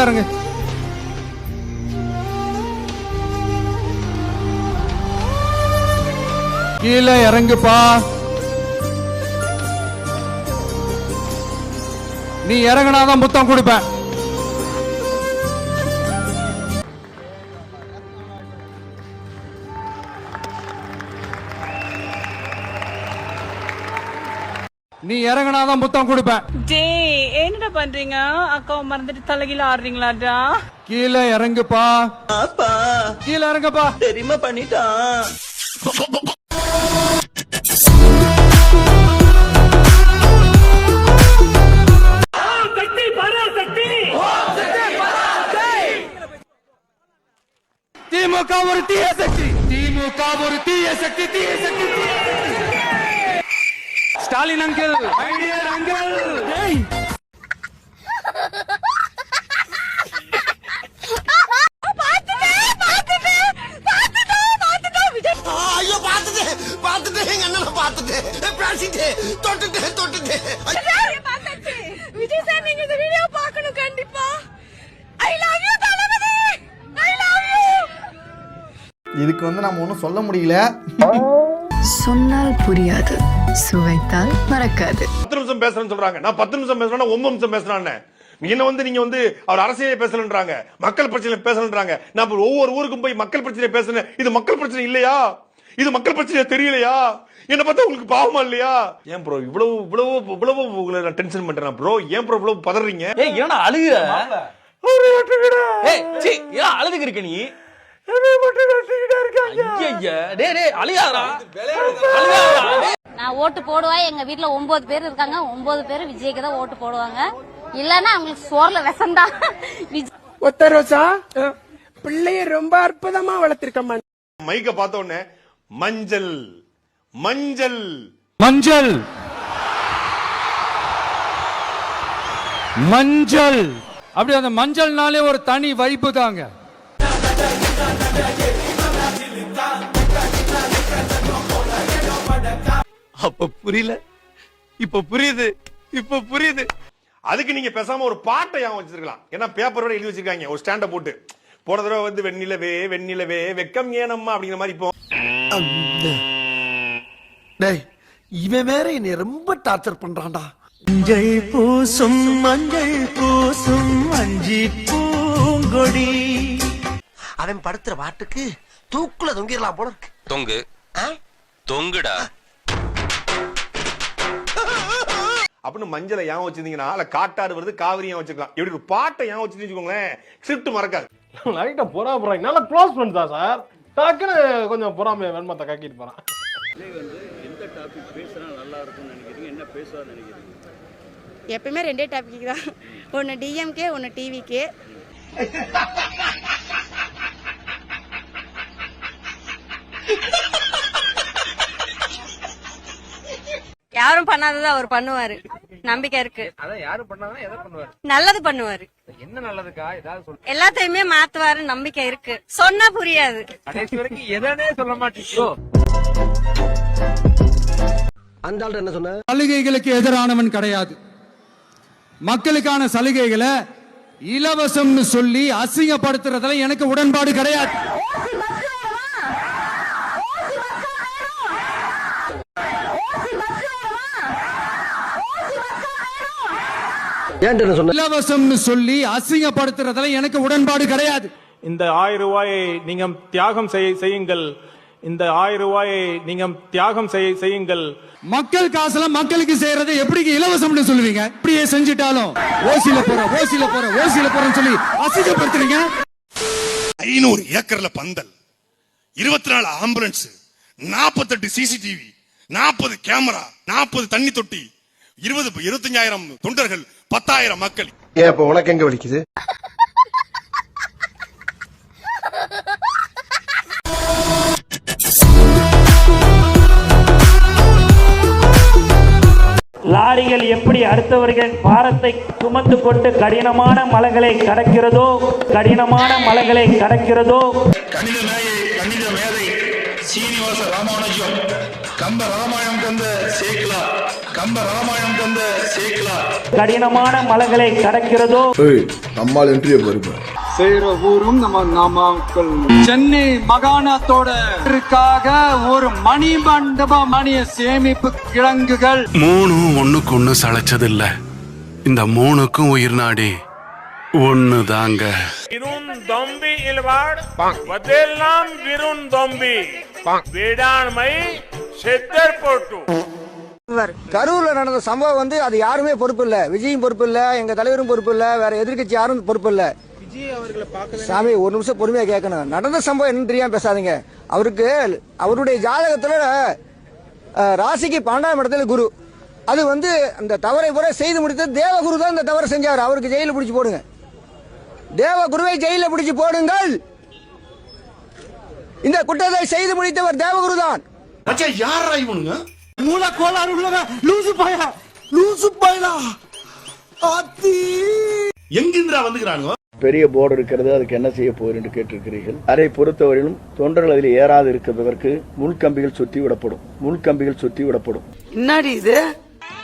கீழே கீழே இறங்குப்பா. நீ இறங்குனாதான் முத்தம் கொடுப்பேன். நீ இறங்குனாதான் முத்தம் கொடுப்பேன். டேய் என்னடா பண்றீங்க? அக்காவை மறந்துட்டு தலைகீழ ஆடுறீங்களாடா? கீழே இறங்குப்பா. அப்பா கீழே இறங்குப்பா. தெரியுமா பண்ணிட்டான். திமுக ஒரு தீய சக்தி. திமுக ஒரு தீய சக்தி தீய சக்தி. Stalin uncle. Uncle Vijay sir நீங்க இந்த வீடியோ பார்க்கணும் கண்டிப்பா ஐ லவ் யூ தளபதி ஐ லவ் யூ இதுக்கு வந்து நம்ம ஒன்றும் சொல்ல முடியல. சொன்னால் புரியாது. சுவைத்தால் மறக்காது. பத்து நிமிஷம் பேசுறேன்னு சொல்றாங்க. நான் பத்து நிமிஷம் பேசுறேன் ஒன்பது நிமிஷம் பேசுறான்னு என்ன வந்து நீங்க வந்து அவர் அரசியலே பேசலன்றாங்க. மக்கள் பிரச்சனை பேசலன்றாங்க. நான் ஒவ்வொரு ஊருக்கும் போய் மக்கள் பிரச்சனை பேசுனேன். இது மக்கள் பிரச்சனை இல்லையா? இது மக்கள் பிரச்சனை தெரியலையா? என்ன பார்த்தா உங்களுக்கு பாவமா இல்லையா? ஏன் ப்ரோ இவ்வளவு இவ்வளவு இவ்வளவு உங்களை நான் டென்ஷன் பண்றேன் ப்ரோ ஏன் ப்ரோ இவ்வளவு பதறீங்க? ஏய் என்னடா அழுகுற? ஏய் சீ ஏன் அழுதுக்கு இருக்க நீ? ஐயய்ய டேய். நான் ஓட்டு போடுவேன் எங்க வீட்ல ஒன்பது பேர் இருக்காங்க. ஒன்பது பேர் விஜய்க்கு தான் ஓட்டு போடுவாங்க. இல்லன்னா அவங்களுக்கு சோர்ல விஷம்தா விஜய் ஒத்த ரோசா பிள்ளைய ரொம்ப அற்புதமா வளர்த்திருக்கம்மா மைக்க பார்த்த உடனே மஞ்சள் மஞ்சள். மஞ்சள். மஞ்சள். அப்படி அந்த மஞ்சள்னாலே ஒரு தனி வைப்பு தாங்க அப்ப புரியல. இப்ப புரியுது. இப்ப புரியுது. அதுக்கு நீங்க பேசாம ஒரு பாட்டை ஏன் வச்சிருக்கலாம்? ஏன்னா பேப்பரோட எழுதி வச்சிருக்காங்க. ஒரு ஸ்டாண்ட போட்டு. போன தடவை வந்து வெண்ணிலவே வெண்ணிலவே வெக்கம் ஏனம்மா அப்படிங்கிற மாதிரி இப்போ. டேய் இவன் வேற என்னை ரொம்ப டார்ச்சர் பண்றான்டா. மஞ்சள் பூசும் மஞ்சள் பூசும் அஞ்சி பூங்கொடி. அவன் படுத்துற பாட்டுக்கு தூக்குல தொங்கிடலாம் போல இருக்கு. தொங்கு? தொங்குடா. அப்படின்னு மஞ்சளை ஏன் வச்சிருந்தீங்கன்னா இல்ல காட்டாடு வருது காவிரி ஏன் வச்சிருக்கலாம் இப்படி ஒரு பாட்டை ஏன் வச்சிருந்தீங்க வச்சுக்கோங்களேன் ஸ்கிரிப்ட் மறக்காது. லைட்டா பொறா போறாங்க. நல்லா க்ளோஸ் தான் சார் டக்குன்னு கொஞ்சம் பொறாமைய வெண்மத்தை கக்கிட்டு போறான். எப்பயுமே ரெண்டே டாபிக் தான். ஒன்னு டிஎம்கே ஒன்னு டிவிகே யாரும் பண்ணாததை அவர் பண்ணுவாரு. நம்பிக்கை இருக்கு. அதான் யாரு பண்ணாதான் எதை பண்ணுவாரு? நல்லது பண்ணுவாரு. என்ன நல்லதுக்கா? ஏதாவது சொல்லு. எல்லாத்தையுமே மாத்துவாரு நம்பிக்கை இருக்கு. சொன்னா புரியாது. கடைசி வரைக்கும் எதனே சொல்ல மாட்டீங்க. அந்த ஆள் என்ன சொன்ன? சலுகைகளுக்கு எதிரானவன் கிடையாது. மக்களுக்கான சலுகைகளை இலவசம்னு சொல்லி அசிங்கப்படுத்துறதுல எனக்கு உடன்பாடு கிடையாது ஏன்ட்டு என்ன சொன்ன இலவசம்னு சொல்லி அசிங்கப்படுத்துறதுல எனக்கு உடன்பாடு கிடையாது. இந்த ஆயிரம் ரூபாயை நீங்க தியாகம் செய்- செய்யுங்கள். இந்த ஆயிரம் ரூபாயை நீங்க தியாகம் செய்- செய்யுங்கள். மக்கள் காசுல மக்களுக்கு செய்யறதை எப்படி இலவசம்னு சொல்லுவீங்க? இப்படியே செஞ்சுட்டாலும் ஓசில போற ஓசில போற ஓசில போறேன்னு சொல்லி அசிங்கப்படுத்துறீங்க? ஐநூறு ஏக்கர்ல பந்தல் இருபத்தி நாலு ஆம்புலன்ஸ் நாற்பத்தெட்டு சிசிடிவி நாற்பது கேமரா நாற்பது தண்ணி தொட்டி இருபது இருபத்தஞ்சாயிரம் தொண்டர்கள் பத்தாயிரம் மக்கள். ஏன் இப்ப உனக்கு எங்க வலிக்குது? லாரிகள் எப்படி அடுத்தவர்கள் பாரத்தை சுமந்து கொண்டு கடினமான மலைகளை கடக்கிறதோ கடினமான மலைகளை கடக்கிறதோ? கணித மேதை கணித மேதை சீனிவாச ராமானுஜம். கம்ப ராமாயணம் தந்த சேக்கலா கம்ப ராமாயணம் தந்த சேக்கலா கடினமான மலைகளை கடக்கிறதோ? நம்மால் பாருப்ப செய்யற ஊரும் நம்ம நாமக்கல். சென்னை மாகாணத்தோட இருக்காக ஒரு மணி மண்டப மணிய சேமிப்பு கிழங்குகள் மூணு ஒண்ணுக்கு ஒண்ணு சளைச்சதில்ல. இந்த மூணுக்கும் உயிர் நாடி ஒண்ணு தாங்க. தொம்பி இல்வாடு வதெல்லாம் விருன் தொம்பி. வேடாண்மை செத்தர் போட்டு. கரூர்ல நடந்த சம்பவம் வந்து அது யாருமே பொறுப்பு இல்ல. விஜயும் பொறுப்பு இல்ல. எங்க தலைவரும் பொறுப்பு இல்ல. வேற எதிர்க்கட்சி யாரும் பொறுப்பு இல்ல. சாமி ஒரு நிமிஷம் பொறுமையா கேட்கணும் நடந்த சம்பவம் என்னன்னு தெரியாம பேசாதீங்க. அவருக்கு அவருடைய ஜாதகத்துல ராசிக்கு பன்னெண்டாம் இடத்துல குரு. அது வந்து அந்த தவறை பூரா செய்து முடித்த தேவகுரு தான் இந்த தவறை செஞ்சார். அவருக்கு ஜெயில பிடிச்சு போடுங்க. தேவகுருவை ஜெயில பிடிச்சு போடுங்கள். இந்த குற்றத்தை செய்து முடித்தவர் தேவகுரு தான். மச்சான் யாரா இவனுங்க? மூல கோளாறு உள்ளவன் லூசு பாயா. லூசு பாயலா அத்தி எங்கிருந்துடா வந்துக்கிறானுங்க? பெரிய போர்டு இருக்கிறது அதுக்கு என்ன செய்ய போகிறேன் என்று கேட்டிருக்கிறீர்கள். அதை பொறுத்தவரையிலும் தொண்டர்கள் அதில் ஏறாது இருக்கிறதற்கு முள்கம்பிகள் சுற்றி விடப்படும். முள்கம்பிகள் சுற்றி விடப்படும். என்னடி இது?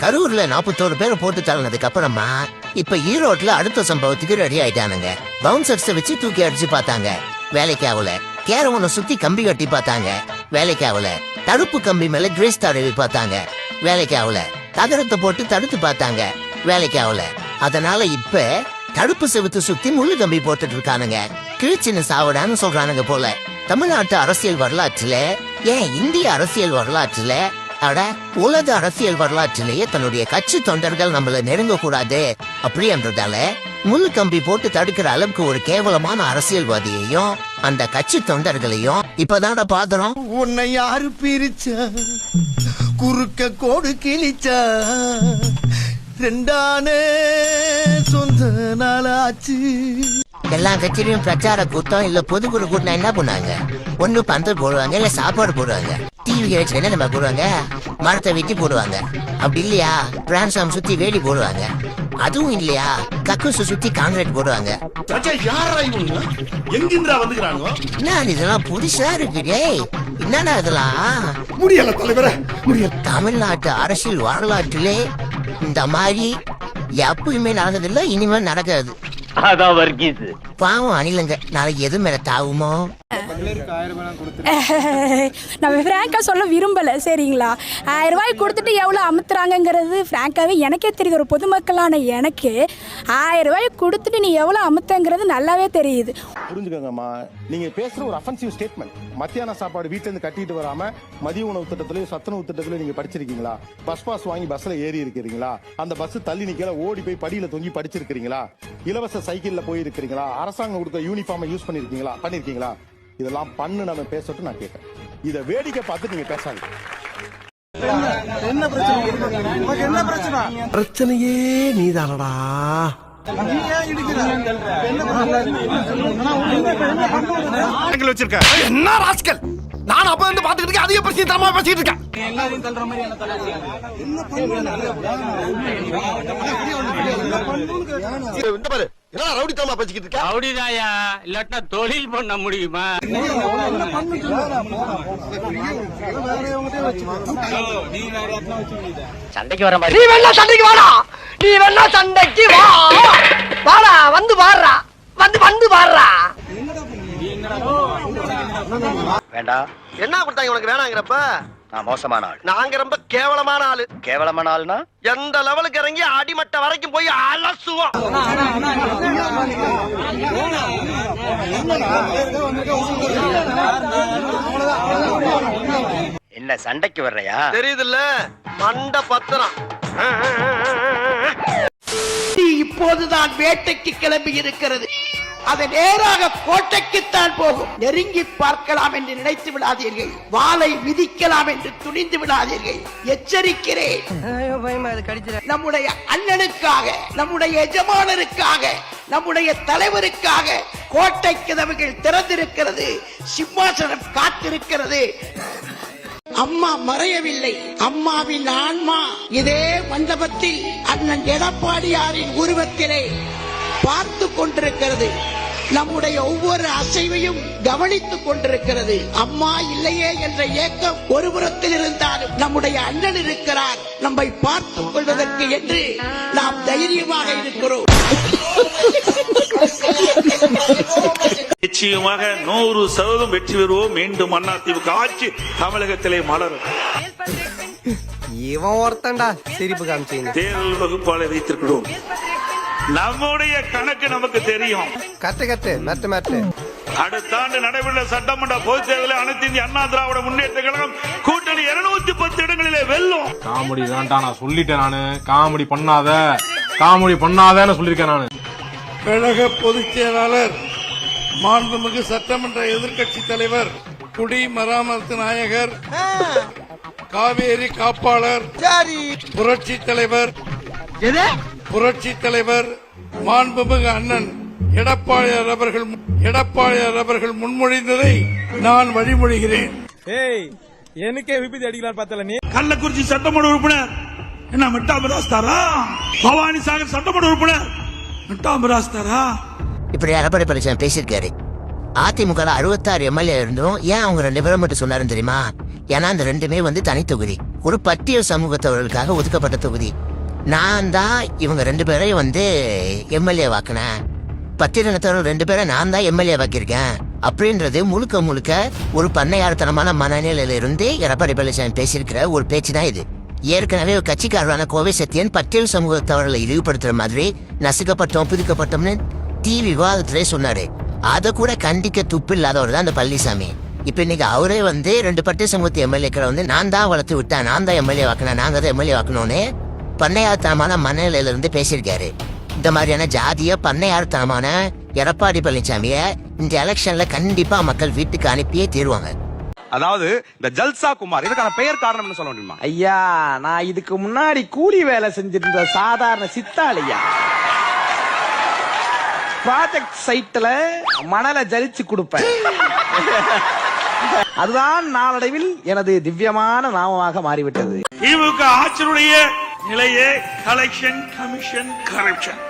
கரூர்ல நாற்பத்தோரு பேரை போட்டு தள்ளினதுக்கு அப்புறமா இப்ப ஈரோட்ல அடுத்த சம்பவத்துக்கு ரெடி ஆயிட்டானுங்க. பவுன்சர்ஸ் வச்சு தூக்கி அடிச்சு பார்த்தாங்க. வேலைக்கு ஆகல. கேரவனை சுத்தி கம்பி கட்டி பார்த்தாங்க. வேலைக்கு ஆகல. தடுப்பு கம்பி மேல கிரேஸ் தடவி பார்த்தாங்க. வேலைக்கு ஆகல தகரத்தை போட்டு தடுத்து பார்த்தாங்க. வேலைக்கு ஆகல அதனால இப்ப தடுப்பு செவத்து சுத்தி முள்ளு கம்பி போட்டுட்டு இருக்கானுங்க. கிழிச்சின்னு சாவடான்னு சொல்றானுங்க போல. தமிழ்நாட்டு அரசியல் வரலாற்றுல ஏன் இந்திய அரசியல் வரலாற்றுல அட உலக அரசியல் வரலாற்றிலேயே தன்னுடைய கட்சி தொண்டர்கள் நம்மள நெருங்க கூடாது அப்படின்றதால முள் கம்பி போட்டு தடுக்கிற அளவுக்கு ஒரு கேவலமான அரசியல்வாதியையும் அந்த கட்சி தொண்டர்களையும் இப்பதான்டா பாக்குறோம் உன்னை யாரு பிரிச்சா? குறுக்க கோடு கிழிச்சா? ரெண்டானே சொந்த நாளாச்சு. எல்லா கட்சியிலும் பிரச்சார கூட்டம் இல்ல பொதுக்குழு கூட்டம் என்ன பண்ணாங்க ஒண்ணு பந்தல் போடுவாங்க இல்ல சாப்பாடு போடுவாங்க. டிவி வச்சு என்ன நம்ம போடுவாங்க மரத்தை வெட்டி போடுவாங்க. அப்படி இல்லையா? டிரான்ஸ்ஃபார்ம் சுத்தி வேலி போடுவாங்க. அதுவும் இல்லையா? கக்கூசு சுத்தி கான்கிரீட் போடுவாங்க. என்ன இதெல்லாம் புதுசா இருக்கு டேய். என்னடா இதெல்லாம்? முடியல தலைவரே தமிழ்நாட்டு அரசியல் வரலாற்றிலே இந்த மாதிரி எப்பயுமே நடந்ததில்லை இனிமேல் நடக்காது. பாவம் அணிலங்க. நாளைக்கு எது மேல தாவுமோ? நம்ம ஃப்ராங்கா சொல்ல விரும்பல சரிங்களா? ஆயிரம் ரூபாய் கொடுத்துட்டு எவ்வளோ அமுத்துறாங்கங்கிறது ஃப்ராங்காவே எனக்கே தெரியுது. ஒரு பொதுமக்களான எனக்கு ஆயிரம் ரூபாய் கொடுத்துட்டு நீ எவ்வளோ அமுத்தங்கிறது நல்லாவே தெரியுது. புரிஞ்சுக்கோங்கம்மா. நீங்க பேசுற ஒரு அஃபென்சிவ் ஸ்டேட்மெண்ட் மத்தியான சாப்பாடு வீட்ல இருந்து கட்டிட்டு வராம மதிய உணவு திட்டத்திலயும் சத்துணவு திட்டத்திலயும் நீங்க படிச்சிருக்கீங்களா? பஸ் பாஸ் வாங்கி பஸ்ல ஏறி இருக்கிறீங்களா? அந்த பஸ் தள்ளி நிக்கல ஓடி போய் படியில தொங்கி படிச்சிருக்கீங்களா இலவச சைக்கிள்ல போய் இருக்கிறீங்களா அரசாங்கம் கொடுத்த யூனிஃபார்மை யூஸ் பண்ணிருக்கீங்களா? பண்ணிருக்கீங்களா? இதெல்லாம் பண்ணு நம்ம பேசட்டும் நான் கேட்கறேன் இத வேடிக்கை பார்த்து நீங்க பேசாதீங்க. பிரச்சனையே நீதானடா. வச்சிருக்க. என்ன ராஸ்கல்? நான் அப்ப வந்து பாத்துக்கிட்டு இருக்கேன் அதிக பிரச்சனை தரமா பேசிட்டு இருக்கேன் இந்த பாரு. என்ன ரவுடித்தனமா பேசிக்கிட்டு இருக்க? அப்படிதாயா இல்லாட்டினா தொழில் பண்ண முடியுமா? சண்டைக்கு வர மாதிரி. நீ வேணா சண்டைக்கு வாடா. நீ வேணா சண்டைக்கு வா. வாடா வந்து பாடுறா. வந்து வந்து பாடுறா. வேண்டாம் என்ன கொடுத்தாங்க உனக்கு வேணாங்கிறப்ப? நான் மோசமான ஆள். நாங்க ரொம்ப கேவலமான ஆளு. கேவலமான ஆள்னா? எந்த லெவலுக்கு இறங்கி அடிமட்ட வரைக்கும் போய் அலசுவோம். என்ன சண்டைக்கு வர்றையா? தெரியுதுல்ல? மண்ட பத்திரம். இப்போதுதான் வேட்டைக்கு கிளம்பி இருக்கிறது அது நேராக கோட்டைக்குத்தான் போகும். நெருங்கி பார்க்கலாம் என்று நினைத்து விடாதீர்கள். வாளை மிதிக்கலாம் என்று துணிந்து விடாதீர்கள். எச்சரிக்கிறேன். நம்முடைய அண்ணனுக்காக நம்முடைய எஜமானருக்காக நம்முடைய தலைவருக்காக கோட்டை கதவுகள் திறந்திருக்கிறது சிம்மாசனம் காத்திருக்கிறது. அம்மா மறையவில்லை. அம்மாவின் ஆன்மா இதே மண்டபத்தில் அண்ணன் எடப்பாடியாரின் உருவத்திலே பார்த்து கொண்டிருக்கிறது. நம்முடைய ஒவ்வொரு அசைவையும் கவனித்துக் கொண்டிருக்கிறது. அம்மா இல்லையே என்ற ஏக்கம் ஒரு புறத்தில் இருந்தாலும் நம்முடைய அண்ணன் இருக்கிறார். நம்மை பார்த்துக் கொள்வதற்கு என்று நாம் தைரியமாக இருக்கிறோம். நிச்சயமாக நூறு சதவீதம் வெற்றி பெறுவோம். மீண்டும் அதிமுக ஆட்சி தமிழகத்திலே மலரும். இவன் ஒருத்தன்டா சிரிப்பு காமிச்சீங்க தேர்தல் வகுப்பாளை வைத்திருக்கிறோம். நம்முடைய கணக்கு நமக்கு தெரியும். கத்து கத்து மெத்து மெத்து. அடுத்த ஆண்டு நடைபெற்ற சட்டமன்ற பொதுத் தேர்தலில் அனைத்து இந்திய அண்ணா திராவிட முன்னேற்ற கழகம் கூட்டணி இருநூத்தி பத்து இடங்களிலே வெல்லும். காமெடி தான்டா நான் சொல்லிட்டேன் நானு. காமெடி பண்ணாத. காமெடி பண்ணாதன்னு சொல்லியிருக்கேன் நானு. கழக பொதுச் செயலாளர் மாண்புமிகு சட்டமன்ற எதிர்க்கட்சி தலைவர் குடி மராமத்து நாயகர் காவேரி காப்பாளர் புரட்சி தலைவர். புரட்சி தலைவர் மாண்புமிகு அண்ணன் எடப்பாடியார் அவர்கள் எடப்பாடியார் அவர்கள் முன்மொழிந்ததை நான் வழிமொழிகிறேன். ஏய் எனக்கே விபத்து அடிக்கலாம் பார்த்தல நீ? கள்ளக்குறிச்சி சட்டமன்ற உறுப்பினர். என்ன மெட்டாமராஸ் தாரா பவானி சாகர் சட்டமன்ற உறுப்பினர். மெட்டாமராஸ் தாரா இப்படி எடப்பாடி பழனிசாமி பேசியிருக்காரு. அதிமுக அறுபத்தாறு எம்எல்ஏ இருந்தும் ஏன் அவங்க ரெண்டு பேரும் மட்டும் சொன்னாருன்னு தெரியுமா? ஏன்னா அந்த ரெண்டுமே வந்து தனி தொகுதி ஒரு பட்டியல் சமூகத்தவர்களுக்காக ஒதுக்கப்பட்ட தொகுதி. நான் தான் இவங்க ரெண்டு பேரையும் வந்து எம்எல்ஏ வாக்கினேன். பட்டியலினத்தவர்கள் ரெண்டு பேரை நான் தான் எம்எல்ஏ வாக்கியிருக்கேன். அப்படின்றது முழுக்க முழுக்க ஒரு பண்ணையார்த்தனமான மனநிலையில இருந்து எடப்பாடி பழனிசாமி பேசியிருக்கிற ஒரு பேச்சு தான் இது. ஏற்கனவே ஒரு கட்சிக்காரரான கோவை சத்தியன் பட்டியல் சமூகத்தவர்களை இழிவுபடுத்துற மாதிரி நசுக்கப்பட்டோம் புதுக்கப்பட்டோம்னு டி விவாதத்திலே சொன்னாரு. அதை கூட கண்டிக்க துப்பு இல்லாதவர் தான் அந்த பழனிசாமி. இப்ப இன்னைக்கு அவரே வந்து ரெண்டு பட்டியல் சமூகத்து எம்எல்ஏக்களை வந்து நான் தான் வளர்த்து விட்டேன் நான் தான் எம்எல்ஏ வாக்கினேன் நாங்க தான் எம்எல்ஏ வாக்கணும்னு பண்ணையார்த்தனமான மனநிலையில இருந்து பேசியிருக்காரு. இந்த மாதிரியான ஜாதிய பண்ணையார்த்தனமான எடப்பாடி பழனிசாமிய இந்த எலெக்ஷன்ல கண்டிப்பா மக்கள் வீட்டுக்கு அனுப்பியே தீருவாங்க. அதாவது இந்த ஜல்சா குமார் இதுக்கான பெயர் காரணம்னு சொல்ல முடியுமா? ஐயா நான் இதுக்கு முன்னாடி கூலி வேலை செஞ்சிருந்த சாதாரண சித்தாளியா? ப்ராஜெக்ட் சைட்ல மணலை ஜலிச்சு கொடுப்பேன். அதுதான் நாளடைவில் எனது திவ்யமான நாமமாக மாறிவிட்டது. திமுக ஆட்சியுடைய நிலையே கலெக்ஷன் கமிஷன் கரப்ஷன்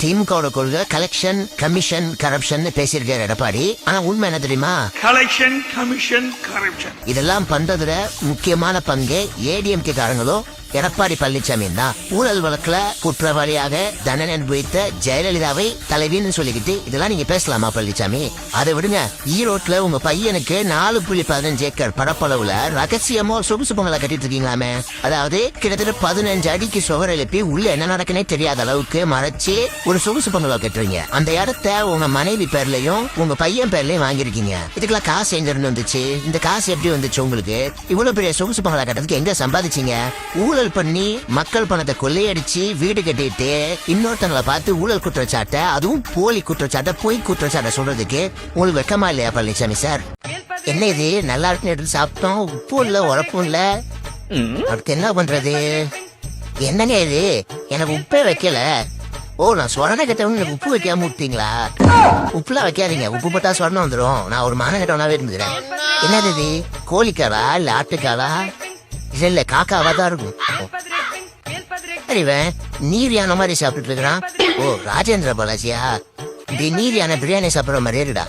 திமுகவோட கொள்கை கலெக்ஷன் கமிஷன் கரப்ஷன் பேசியிருக்காரு எடப்பாடி ஆனா உண்மை என்ன தெரியுமா? கலெக்ஷன் கமிஷன் கரப்ஷன் இதெல்லாம் பண்றதுல முக்கியமான பங்கு ஏடிஎம்கே காரங்களும் எடப்பாடி பழனிசாமி தான் ஊழல் வழக்குல குற்றவாளியாக தண்டனை அனுபவித்த ஜெயலலிதாவை தலைவின்னு சொல்லிக்கிட்டு இதெல்லாம் நீங்க பேசலாமா பழனிசாமி? அதை விடுங்க. ஈரோட்ல உங்க பையனுக்கு நாலு புள்ளி பதினஞ்சு ஏக்கர் பரப்பளவுல ரகசியமா சொகுசு பொங்கலை கட்டிட்டு இருக்கீங்களாமே? அதாவது கிட்டத்தட்ட பதினஞ்சு அடிக்கு சுவர் எழுப்பி உள்ள என்ன நடக்குனே தெரியாத அளவுக்கு மறைச்சு ஒரு சொகுசு பொங்கலை கட்டுறீங்க. அந்த இடத்த உங்க மனைவி பேர்லயும் உங்க பையன் பேர்லயும் வாங்கியிருக்கீங்க. இதுக்கெல்லாம் காசு எங்க இருந்து வந்துச்சு? இந்த காசு எப்படி வந்துச்சு உங்களுக்கு? இவ்வளவு பெரிய சொகுசு பொங்கலை கட்டுறதுக்கு எங்க சம்பாதிச்சீங்க? ஊழல் பண்ணி மக்கள் பணத்தை கொள்ளையடிச்சு வீடு கட்டிட்டு இன்னொருத்தங்களை பார்த்து ஊழல் குற்றச்சாட்டை அதுவும் போலி குற்றச்சாட்டை பொய் குற்றச்சாட்டை சொல்றதுக்கு உங்களுக்கு வெக்கமா இல்லையா பழனிசாமி சார்? என்ன இது? நல்லா இருக்குன்னு எடுத்து சாப்பிட்டோம். உப்பு இல்ல உரப்பும் இல்ல. அடுத்து என்ன பண்றது? என்னங்க இது? எனக்கு உப்பே வைக்கல. ஓ நான் சொரண கட்டவங்க எனக்கு உப்பு வைக்காம விட்டீங்களா? உப்புலாம் வைக்காதீங்க. உப்பு போட்டா சொரணம் வந்துடும் நான் ஒரு மான கட்டவனாவே இருந்துக்கிறேன். என்னது இது? கோழிக்காலா இல்ல ஆட்டுக்காலா இல்ல இல்ல காக்காவா தான் இருக்கும். சரி, இவன் நீர் யானை மாதிரி சாப்பிட்டுட்டு இருக்கிறான். ஓ ராஜேந்திர பாலாஜியா? இப்படி நீர் யானை பிரியாணி சாப்பிடுற மாதிரி இருக்குடா.